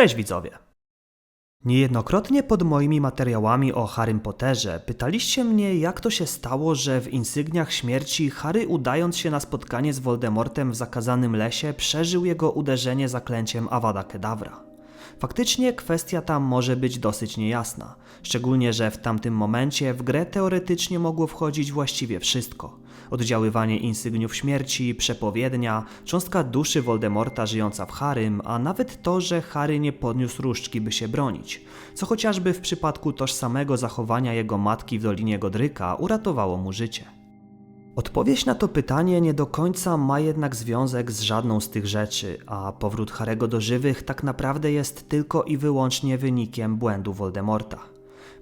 Cześć widzowie! Niejednokrotnie pod moimi materiałami o Harrym Potterze pytaliście mnie, jak to się stało, że w insygniach śmierci Harry udając się na spotkanie z Voldemortem w zakazanym lesie przeżył jego uderzenie zaklęciem Avada Kedavra. Faktycznie kwestia ta może być dosyć niejasna, szczególnie że w tamtym momencie w grę teoretycznie mogło wchodzić właściwie wszystko. Oddziaływanie insygniów śmierci, przepowiednia, cząstka duszy Voldemorta żyjąca w Harrym, a nawet to, że Harry nie podniósł różdżki, by się bronić, co chociażby w przypadku tożsamego zachowania jego matki w Dolinie Godryka uratowało mu życie. Odpowiedź na to pytanie nie do końca ma jednak związek z żadną z tych rzeczy, a powrót Harego do żywych tak naprawdę jest tylko i wyłącznie wynikiem błędu Voldemorta.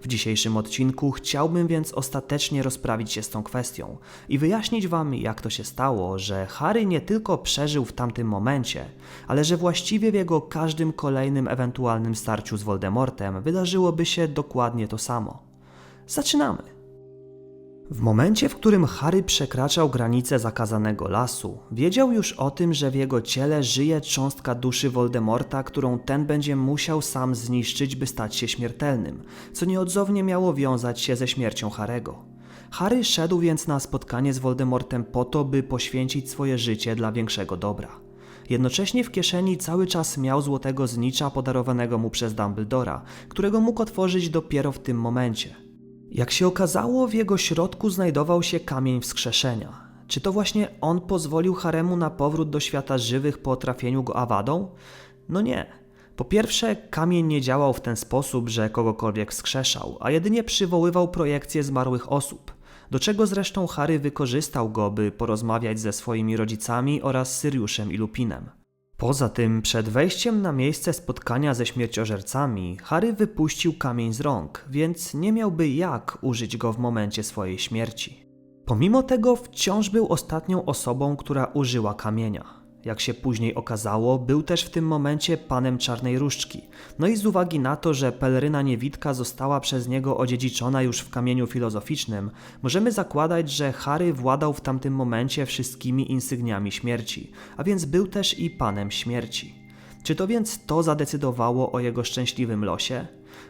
W dzisiejszym odcinku chciałbym więc ostatecznie rozprawić się z tą kwestią i wyjaśnić Wam, jak to się stało, że Harry nie tylko przeżył w tamtym momencie, ale że właściwie w jego każdym kolejnym ewentualnym starciu z Voldemortem wydarzyłoby się dokładnie to samo. Zaczynamy! W momencie, w którym Harry przekraczał granicę zakazanego lasu, wiedział już o tym, że w jego ciele żyje cząstka duszy Voldemorta, którą ten będzie musiał sam zniszczyć, by stać się śmiertelnym, co nieodzownie miało wiązać się ze śmiercią Harego. Harry szedł więc na spotkanie z Voldemortem po to, by poświęcić swoje życie dla większego dobra. Jednocześnie w kieszeni cały czas miał złotego znicza podarowanego mu przez Dumbledora, którego mógł otworzyć dopiero w tym momencie – jak się okazało, w jego środku znajdował się kamień wskrzeszenia. Czy to właśnie on pozwolił Haremu na powrót do świata żywych po trafieniu go awadą? No nie. Po pierwsze, kamień nie działał w ten sposób, że kogokolwiek wskrzeszał, a jedynie przywoływał projekcje zmarłych osób, do czego zresztą Harry wykorzystał go, by porozmawiać ze swoimi rodzicami oraz Syriuszem i Lupinem. Poza tym, przed wejściem na miejsce spotkania ze śmierciożercami, Harry wypuścił kamień z rąk, więc nie miałby jak użyć go w momencie swojej śmierci. Pomimo tego wciąż był ostatnią osobą, która użyła kamienia. Jak się później okazało, był też w tym momencie panem Czarnej Różdżki. No i z uwagi na to, że peleryna niewidka została przez niego odziedziczona już w kamieniu filozoficznym, możemy zakładać, że Harry władał w tamtym momencie wszystkimi insygniami śmierci, a więc był też i panem śmierci. Czy to więc to zadecydowało o jego szczęśliwym losie?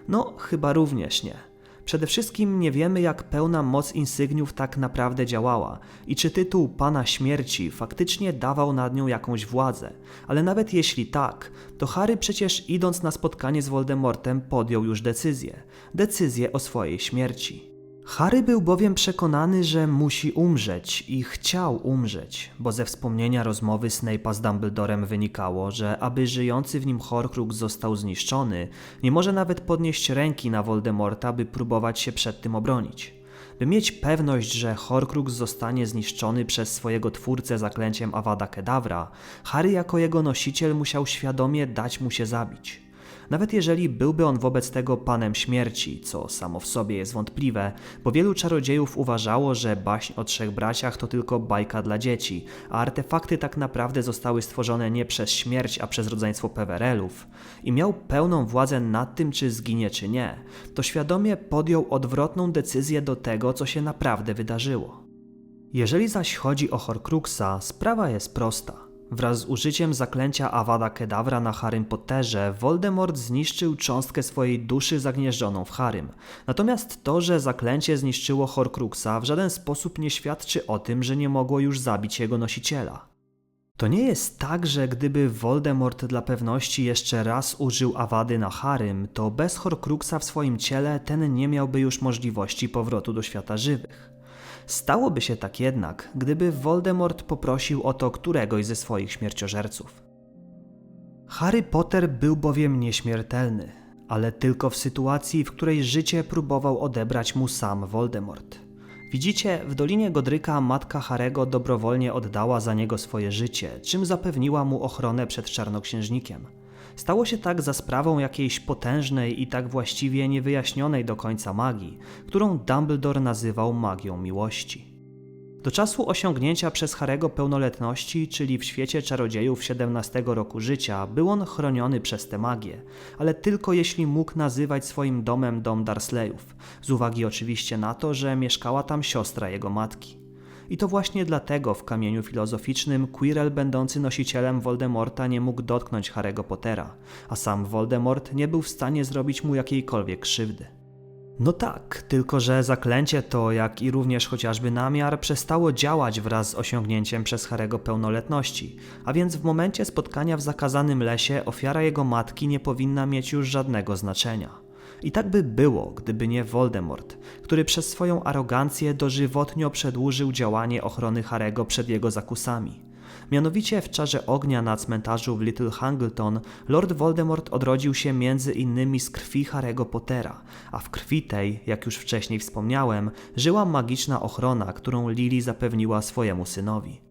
No, chyba również nie. Przede wszystkim nie wiemy, jak pełna moc insygniów tak naprawdę działała i czy tytuł Pana Śmierci faktycznie dawał nad nią jakąś władzę. Ale nawet jeśli tak, to Harry przecież idąc na spotkanie z Voldemortem podjął już decyzję. Decyzję o swojej śmierci. Harry był bowiem przekonany, że musi umrzeć i chciał umrzeć, bo ze wspomnienia rozmowy Snape'a z Dumbledorem wynikało, że aby żyjący w nim Horcrux został zniszczony, nie może nawet podnieść ręki na Voldemorta, by próbować się przed tym obronić. By mieć pewność, że Horcrux zostanie zniszczony przez swojego twórcę zaklęciem Avada Kedavra, Harry jako jego nosiciel musiał świadomie dać mu się zabić. Nawet jeżeli byłby on wobec tego panem śmierci, co samo w sobie jest wątpliwe, bo wielu czarodziejów uważało, że baśń o trzech braciach to tylko bajka dla dzieci, a artefakty tak naprawdę zostały stworzone nie przez śmierć, a przez rodzeństwo Pewerelów i miał pełną władzę nad tym, czy zginie, czy nie, to świadomie podjął odwrotną decyzję do tego, co się naprawdę wydarzyło. Jeżeli zaś chodzi o Horcruxa, sprawa jest prosta. Wraz z użyciem zaklęcia Avada Kedavra na Harrym Potterze, Voldemort zniszczył cząstkę swojej duszy zagnieżdżoną w Harrym. Natomiast to, że zaklęcie zniszczyło Horcruxa w żaden sposób nie świadczy o tym, że nie mogło już zabić jego nosiciela. To nie jest tak, że gdyby Voldemort dla pewności jeszcze raz użył Awady na Harrym, to bez Horcruxa w swoim ciele ten nie miałby już możliwości powrotu do świata żywych. Stałoby się tak jednak, gdyby Voldemort poprosił o to któregoś ze swoich śmierciożerców. Harry Potter był bowiem nieśmiertelny, ale tylko w sytuacji, w której życie próbował odebrać mu sam Voldemort. Widzicie, w Dolinie Godryka matka Harego dobrowolnie oddała za niego swoje życie, czym zapewniła mu ochronę przed czarnoksiężnikiem. Stało się tak za sprawą jakiejś potężnej i tak właściwie niewyjaśnionej do końca magii, którą Dumbledore nazywał magią miłości. Do czasu osiągnięcia przez Harego pełnoletności, czyli w świecie czarodziejów 17 roku życia, był on chroniony przez tę magię, ale tylko jeśli mógł nazywać swoim domem dom Darsleyów, z uwagi oczywiście na to, że mieszkała tam siostra jego matki. I to właśnie dlatego w kamieniu filozoficznym Quirrell będący nosicielem Voldemorta nie mógł dotknąć Harry'ego Pottera, a sam Voldemort nie był w stanie zrobić mu jakiejkolwiek krzywdy. No tak, tylko że zaklęcie to, jak i również chociażby namiar, przestało działać wraz z osiągnięciem przez Harego pełnoletności, a więc w momencie spotkania w zakazanym lesie ofiara jego matki nie powinna mieć już żadnego znaczenia. I tak by było, gdyby nie Voldemort, który przez swoją arogancję dożywotnio przedłużył działanie ochrony Harego przed jego zakusami. Mianowicie w czarze ognia na cmentarzu w Little Hangleton Lord Voldemort odrodził się między innymi z krwi Harry'ego Pottera, a w krwi tej, jak już wcześniej wspomniałem, żyła magiczna ochrona, którą Lily zapewniła swojemu synowi.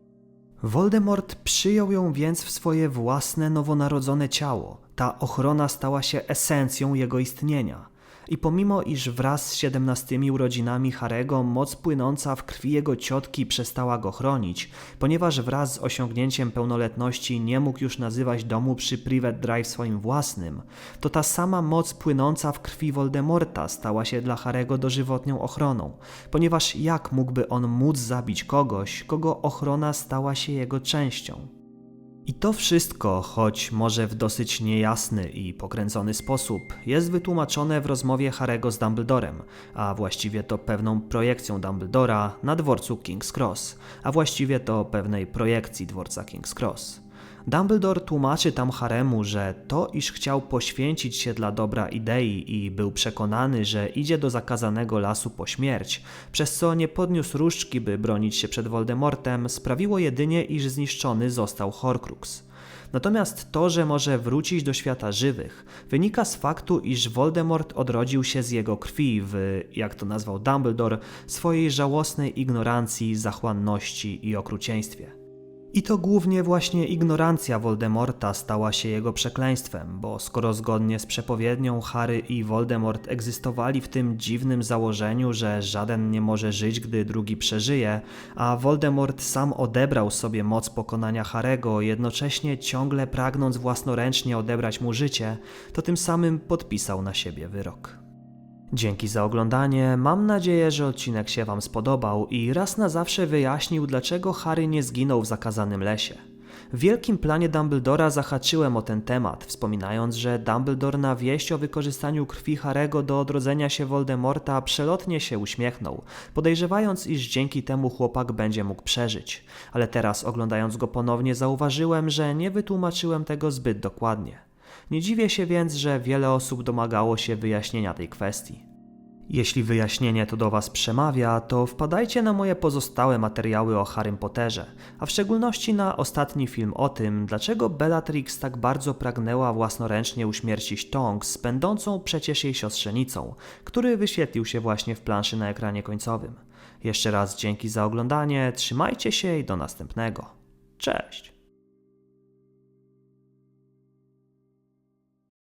Voldemort przyjął ją więc w swoje własne nowonarodzone ciało. Ta ochrona stała się esencją jego istnienia. I pomimo iż wraz z 17 urodzinami Harego moc płynąca w krwi jego ciotki przestała go chronić, ponieważ wraz z osiągnięciem pełnoletności nie mógł już nazywać domu przy Privet Drive swoim własnym, to ta sama moc płynąca w krwi Voldemorta stała się dla Harego dożywotnią ochroną, ponieważ jak mógłby on móc zabić kogoś, kogo ochrona stała się jego częścią? I to wszystko, choć może w dosyć niejasny i pokręcony sposób, jest wytłumaczone w rozmowie Harego z Dumbledorem, a właściwie to pewną projekcją Dumbledora na dworcu King's Cross, a właściwie to pewnej projekcji dworca King's Cross. Dumbledore tłumaczy tam Haremu, że to, iż chciał poświęcić się dla dobra idei i był przekonany, że idzie do zakazanego lasu po śmierć, przez co nie podniósł różdżki, by bronić się przed Voldemortem, sprawiło jedynie, iż zniszczony został Horcrux. Natomiast to, że może wrócić do świata żywych, wynika z faktu, iż Voldemort odrodził się z jego krwi w, jak to nazwał Dumbledore, swojej żałosnej ignorancji, zachłanności i okrucieństwie. I to głównie właśnie ignorancja Voldemorta stała się jego przekleństwem, bo skoro zgodnie z przepowiednią Harry i Voldemort egzystowali w tym dziwnym założeniu, że żaden nie może żyć, gdy drugi przeżyje, a Voldemort sam odebrał sobie moc pokonania Harego, jednocześnie ciągle pragnąc własnoręcznie odebrać mu życie, to tym samym podpisał na siebie wyrok. Dzięki za oglądanie. Mam nadzieję, że odcinek się Wam spodobał i raz na zawsze wyjaśnił, dlaczego Harry nie zginął w zakazanym lesie. W wielkim planie Dumbledora zahaczyłem o ten temat, wspominając, że Dumbledore na wieść o wykorzystaniu krwi Harego do odrodzenia się Voldemorta przelotnie się uśmiechnął, podejrzewając, iż dzięki temu chłopak będzie mógł przeżyć. Ale teraz oglądając go ponownie zauważyłem, że nie wytłumaczyłem tego zbyt dokładnie. Nie dziwię się więc, że wiele osób domagało się wyjaśnienia tej kwestii. Jeśli wyjaśnienie to do Was przemawia, to wpadajcie na moje pozostałe materiały o Harrym Potterze, a w szczególności na ostatni film o tym, dlaczego Bellatrix tak bardzo pragnęła własnoręcznie uśmiercić Tonks, będącą przecież jej siostrzenicą, który wyświetlił się właśnie w planszy na ekranie końcowym. Jeszcze raz dzięki za oglądanie, trzymajcie się i do następnego. Cześć!